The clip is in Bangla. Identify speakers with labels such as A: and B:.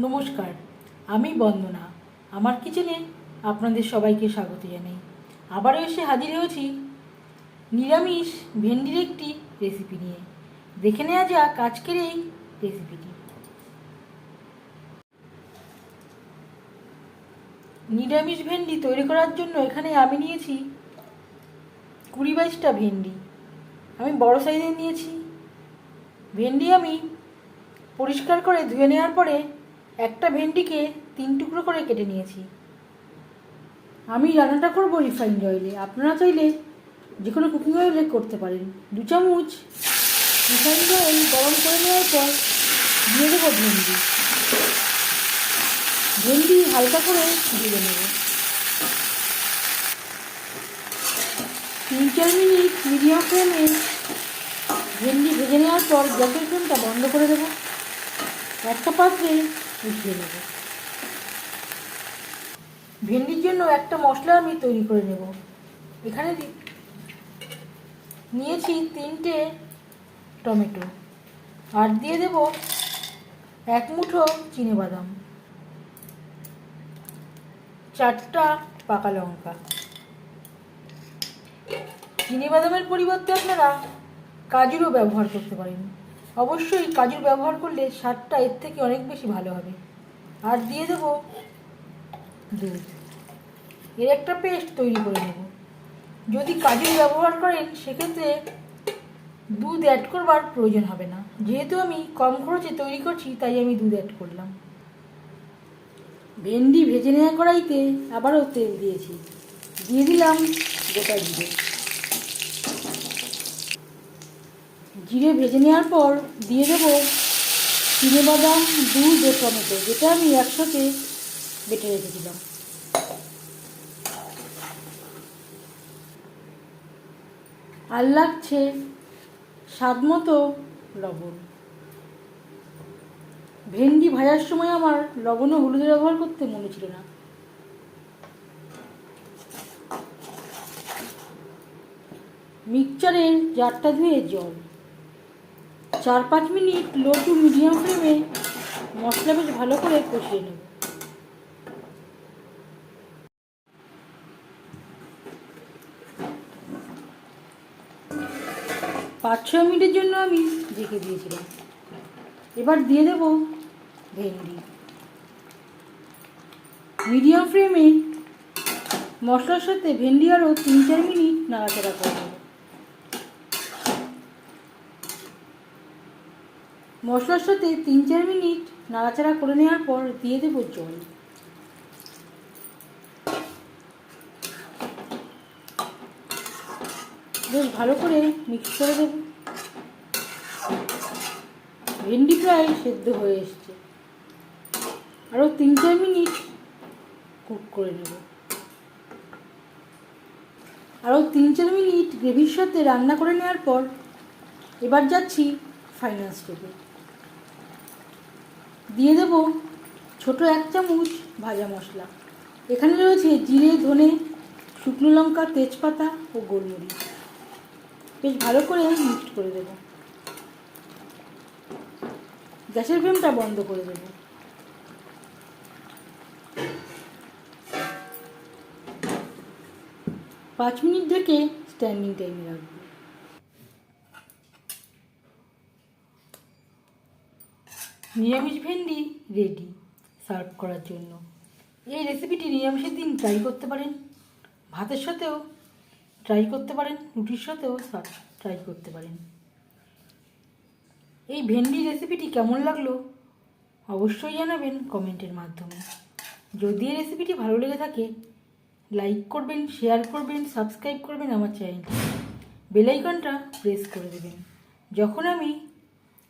A: নমস্কার, আমি বন্দনা। আমার কিচেনে আপনাদের সবাইকে স্বাগত জানাই। আবারও এসে হাজির হয়েছি নিরামিষ ভেন্ডির একটি রেসিপি নিয়ে। দেখে নেওয়া যাক আজকের এই রেসিপিটি নিরামিষ ভেন্ডি তৈরি করার জন্য এখানে আমি নিয়েছি কুড়ি বাইশটা ভেন্ডি। আমি বড় সাইজের নিয়েছি। ভেন্ডি আমি পরিষ্কার করে ধুয়ে নেওয়ার পরে একটা ভেন্ডিকে তিন টুকরো করে কেটে নিয়েছি। আমি রান্নাটা করব রিফাইন্ড অয়েলে। আপনারা চাইলে যে কোনো কুকিং অয়েলে করতে পারেন। দু চামচ রিফাইন্ড অয়েল গরম করে নেওয়ার পর দিয়ে দেবো ভেন্ডি। ভেন্ডি হালকা করে দিয়ে নেব। তিন চার মিনিট মিডিয়াম ফ্লেমে ভেন্ডি ভেজে নেওয়ার পর গ্যাসের ফ্লেমটা বন্ধ করে দেবো। একটা পাত্রে উঠিয়ে নেব। ভেন্ডির জন্য একটা মশলা আমি তৈরি করে নেব। এখানে নিয়েছি তিনটে টমেটো। আর দিয়ে দেব এক মুঠো বাদাম চারটা পাকা লঙ্কা। বাদামের পরিবর্তে আপনারা কাজুরও ব্যবহার করতে পারেন। অবশ্যই কাজুর ব্যবহার করলে স্বাদটা এর থেকে অনেক বেশি ভালো হবে। আর দিয়ে দেবো দুধ। এর একটা পেস্ট তৈরি করে নেব। যদি কাজুর ব্যবহার করেন, সেক্ষেত্রে দুধ অ্যাড করবার প্রয়োজন হবে না। যেহেতু আমি কম খরচে তৈরি করছি, তাই আমি দুধ অ্যাড করলাম। ভেন্ডি ভেজে নেওয়া কড়াইতে আবারও তেল দিয়েছি। দিয়ে দিলাম গোটা জিরে। জিরে ভেজে নেওয়ার পর দিয়ে দেবো চিনে বাদাম দুধ ও টমেটো যেটা আমি একসাথে বেটে রেখেছিলাম। আর লাগছে স্বাদ মতো লবণ। ভেন্ডি ভাজার সময় আমার লবণ ও হলুদ ব্যবহার করতে মনে ছিল না। মিক্সচারের জারটা ধুয়ে জল। চার পাঁচ মিনিট লো টু মিডিয়াম ফ্লেমে মশলা বেশ ভালো করে কষিয়ে নেব। পাঁচ ছয় মিনিটের জন্য আমি ঢেকে দিয়েছিলাম। এবার দিয়ে দেব ভেন্ডি। মিডিয়াম ফ্লেমে মশলার সাথে ভেন্ডি আরও তিন চার মিনিট নাড়াচাড়া করে দেবো মশলার সাথে তিন চার মিনিট নাড়াচাড়া করে নেওয়ার পর দিয়ে দেবো জল। বেশ ভালো করে মিক্স করে দেবো। ভেন্ডি প্রায় সেদ্ধ হয়ে এসছে। আরও তিন চার মিনিট কুক করে নেব। আরও তিন চার মিনিট গ্রেভির সাথে রান্না করে নেওয়ার পর এবার যাচ্ছি ফাইনাল স্টেপে দিয়ে দেব ছোট এক চামচ ভাজা মশলা। এখানে রয়েছে জিরে, ধনে, শুকনো লঙ্কা, তেজপাতা ও গোলমরিচ। বেশ ভালো করে মিক্সড করে দেব। গ্যাসের ফ্লেমটা বন্ধ করে দেব। পাঁচ মিনিট ঢেকে স্ট্যান্ডিং টাইমে রাখব। নিরামিষ ভেন্ডি রেডি সার্ভ করার জন্য। এই রেসিপিটি নিরামিষের দিন ট্রাই করতে পারেন। ভাতের সাথেও ট্রাই করতে পারেন, রুটির সাথেও ট্রাই করতে পারেন। এই ভেন্ডি রেসিপিটি কেমন লাগল অবশ্যই জানাবেন কমেন্টের মাধ্যমে। যদি এই রেসিপিটি ভালো লেগে থাকে লাইক করবেন শেয়ার করবেন সাবস্ক্রাইব করবেন আমার চ্যানেলটি বেলাইকনটা প্রেস করে দেবেন। যখন আমি